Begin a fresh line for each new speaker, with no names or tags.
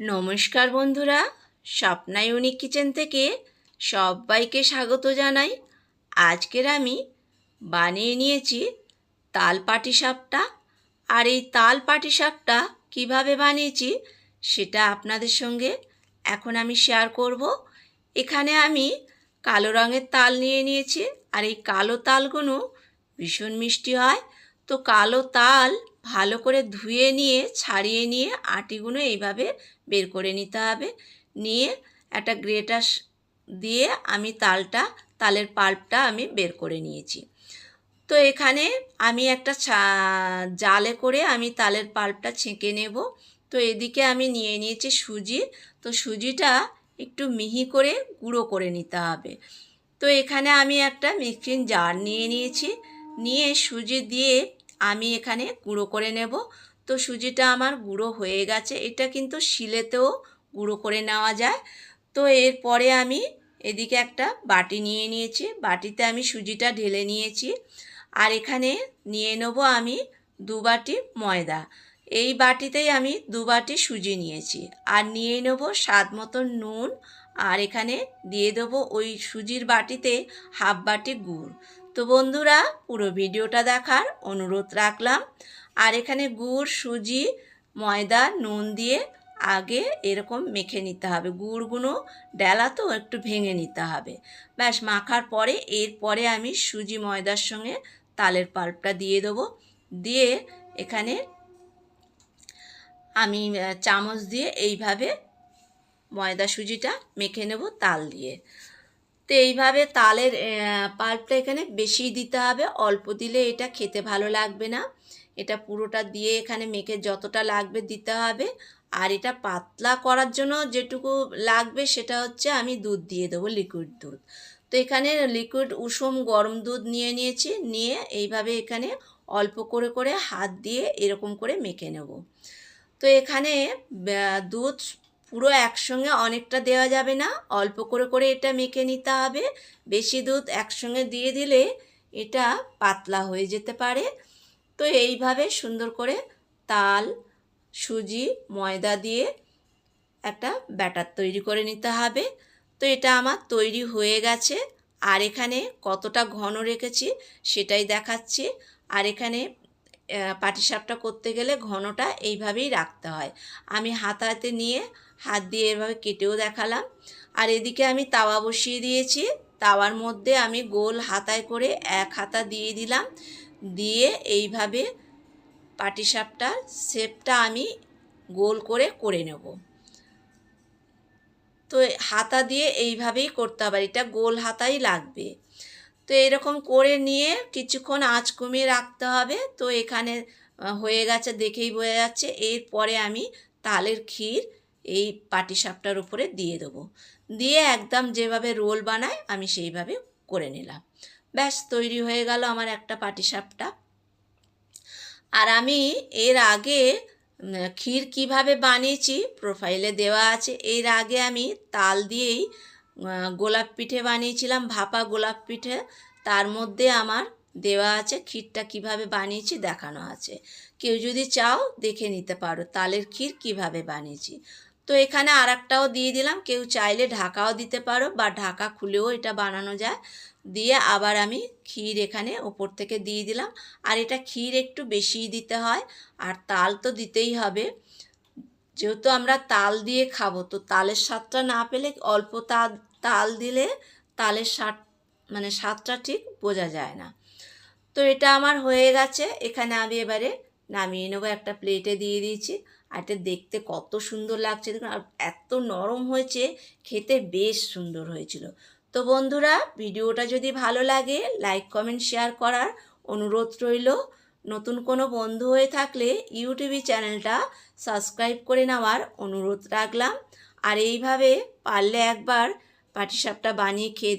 নমস্কার বন্ধুরা, Swapna unique kitchen থেকে সবাইকে স্বাগত জানাই। আজকের আমি বানিয়ে নিয়েছি তাল পাটি সাপটা। আর এই তাল পাটি সাপটা কীভাবে বানিয়েছি সেটা আপনাদের সঙ্গে এখন আমি শেয়ার করব। এখানে আমি কালো রঙের তাল নিয়ে নিয়েছি। আর এই কালো তালগুলো ভীষণ মিষ্টি হয়। তো কালো তাল ভালো করে ধুয়ে নিয়ে, ছাড়িয়ে নিয়ে আটিগুলো এইভাবে বের করে নিতে হবে। নিয়ে একটা গ্রেটার দিয়ে আমি তালটা, তালের পাল্পটা আমি বের করে নিয়েছি। তো এখানে আমি একটা জালে করে আমি তালের পাল্পটা ছেঁকে নেব। তো এদিকে আমি নিয়ে নিয়েছি সুজি। তো সুজিটা একটু মিহি করে গুঁড়ো করে নিতে হবে। তো এখানে আমি একটা মিক্সিং জার নিয়ে নিয়েছি। নিয়ে সুজি দিয়ে আমি এখানে গুঁড়ো করে নেব। তো সুজিটা আমার গুঁড়ো হয়ে গেছে। এটা কিন্তু শিলেতেও গুঁড়ো করে নেওয়া যায়। তো এরপরে আমি এদিকে একটা বাটি নিয়ে নিয়েছি। বাটিতে আমি সুজিটা ঢেলে নিয়েছি। আর এখানে নিয়ে নেব আমি দু বাটি ময়দা। এই বাটিতেই আমি দু বাটি সুজি নিয়েছি। আর নিয়ে নেব স্বাদ মতো নুন, আর এখানে দিয়ে দেবো ওই সুজির বাটিতে হাফ বাটি গুড়। তো বন্ধুরা, পুরো ভিডিওটা দেখার অনুরোধ রাখলাম। আর এখানে গুড়, সুজি, ময়দা, নুন দিয়ে আগে এরকম মেখে নিতে হবে। গুড়গুলো ডেলা তো একটু ভেঙে নিতে হবে। ব্যাস, মাখার পরে এরপরে আমি সুজি, ময়দার সঙ্গে তালের পাল্পটা দিয়ে দেবো। দিয়ে এখানে আমি চামচ দিয়ে এইভাবে ময়দা সুজিটা মেখে নেব তাল দিয়ে। তো এইভাবে তালের পাল্পটা এখানে বেশি দিতে হবে, অল্প দিলে এটা খেতে ভালো লাগবে না। এটা পুরোটা দিয়ে এখানে মেখে যতটা লাগবে দিতে হবে। আর এটা পাতলা করার জন্য যেটুকু লাগবে সেটা হচ্ছে আমি দুধ দিয়ে দেবো লিকুইড দুধ। তো এখানে লিকুইড উষুম গরম দুধ নিয়ে নিয়েছি, নিয়ে এইভাবে এখানে অল্প করে করে হাত দিয়ে এরকম করে মেখে নেব। তো এখানে দুধ পুরো একসঙ্গে অনেকটা দেওয়া যাবে না। অল্প করে করে এটা মেখে নিতে হবে। বেশি দুধ একসঙ্গে দিয়ে দিলে এটা পাতলা হয়ে যেতে পারে। তো এইভাবে সুন্দর করে তাল, সুজি, ময়দা দিয়ে একটা ব্যাটার তৈরি করে নিতে হবে। তো এটা আমার তৈরি হয়ে গেছে। আর এখানে কতটা ঘন রেখেছি সেটাই দেখাচ্ছি। আর এখানে পাটিসাপটা করতে গেলে ঘনটা এইভাবেই রাখতে হয়। আমি হাত হাতে নিয়ে হাত দিয়ে এভাবে কেটেও দেখালাম। আর এদিকে আমি তাওয়া বসিয়ে দিয়েছি। তাওয়ার মধ্যে আমি গোল হাতায় করে এক হাতা দিয়ে দিলাম। দিয়ে এইভাবে পাটিসাপটার শেপটা আমি গোল করে করে নেব। তো হাতা দিয়ে এইভাবেই করতে হবে। এটা গোল হাতাই লাগবে। তো এরকম করে নিয়ে কিছুক্ষণ আঁচ কমিয়ে রাখতে হবে। তো এখানে হয়ে গেছে দেখেই বোঝা যাচ্ছে। এরপরে আমি তালের ক্ষীর এই পাটিসাপটার উপরে দিয়ে দেবো। দিয়ে একদম যেভাবে রোল বানায় আমি সেইভাবে করে নিলাম। ব্যাস, তৈরি হয়ে গেল আমার একটা পাটিসাপটা। আর আমি এর আগে ক্ষীর কীভাবে বানিয়েছি প্রোফাইলে দেওয়া আছে। এর আগে আমি তাল দিয়েই গোলাপ পিঠে বানিয়েছিলাম, ভাপা গোলাপ পিঠে। তার মধ্যে আমার দেওয়া আছে ক্ষীরটা কীভাবে বানিয়েছি দেখানো আছে। কেউ যদি চাও দেখে নিতে পারো, তালের ক্ষীর কীভাবে বানিয়েছি। তো এখানে আর একটাও দিয়ে দিলাম, কেউ চাইলে ঢাকাও দিতে পারো বা ঢাকা খুলেও এটা বানানো যায়। দিয়ে আবার আমি ক্ষীর এখানে ওপর থেকে দিয়ে দিলাম। আর এটা ক্ষীর একটু বেশিই দিতে হয়, আর তাল তো দিতেই হবে। যেহেতু আমরা তাল দিয়ে খাব, তো তালের স্বাদটা না পেলে অল্প তাল তাল দিলে তালের স্বাদ মানে স্বাদটা ঠিক বোঝা যায় না। তো এটা আমার হয়ে গেছে, এখানে আমি এবারে নামিয়ে নেব, একটা প্লেটে দিয়ে দিয়েছি। আর এটা দেখতে কত সুন্দর লাগছে, দেখুন, আর এত নরম হয়েছে, খেতে বেশ সুন্দর হয়েছিল। তো বন্ধুরা, ভিডিওটা যদি ভালো লাগে, লাইক, কমেন্ট, শেয়ার করার অনুরোধ রইল। নতুন কোনো বন্ধু হয়ে থাকলে ইউটিউবি চ্যানেলটা সাবস্ক্রাইব করে নেওয়ার অনুরোধ রাখলাম। আর এইভাবে পারলে একবার পাটিসাপটা বানিয়ে খেয়ে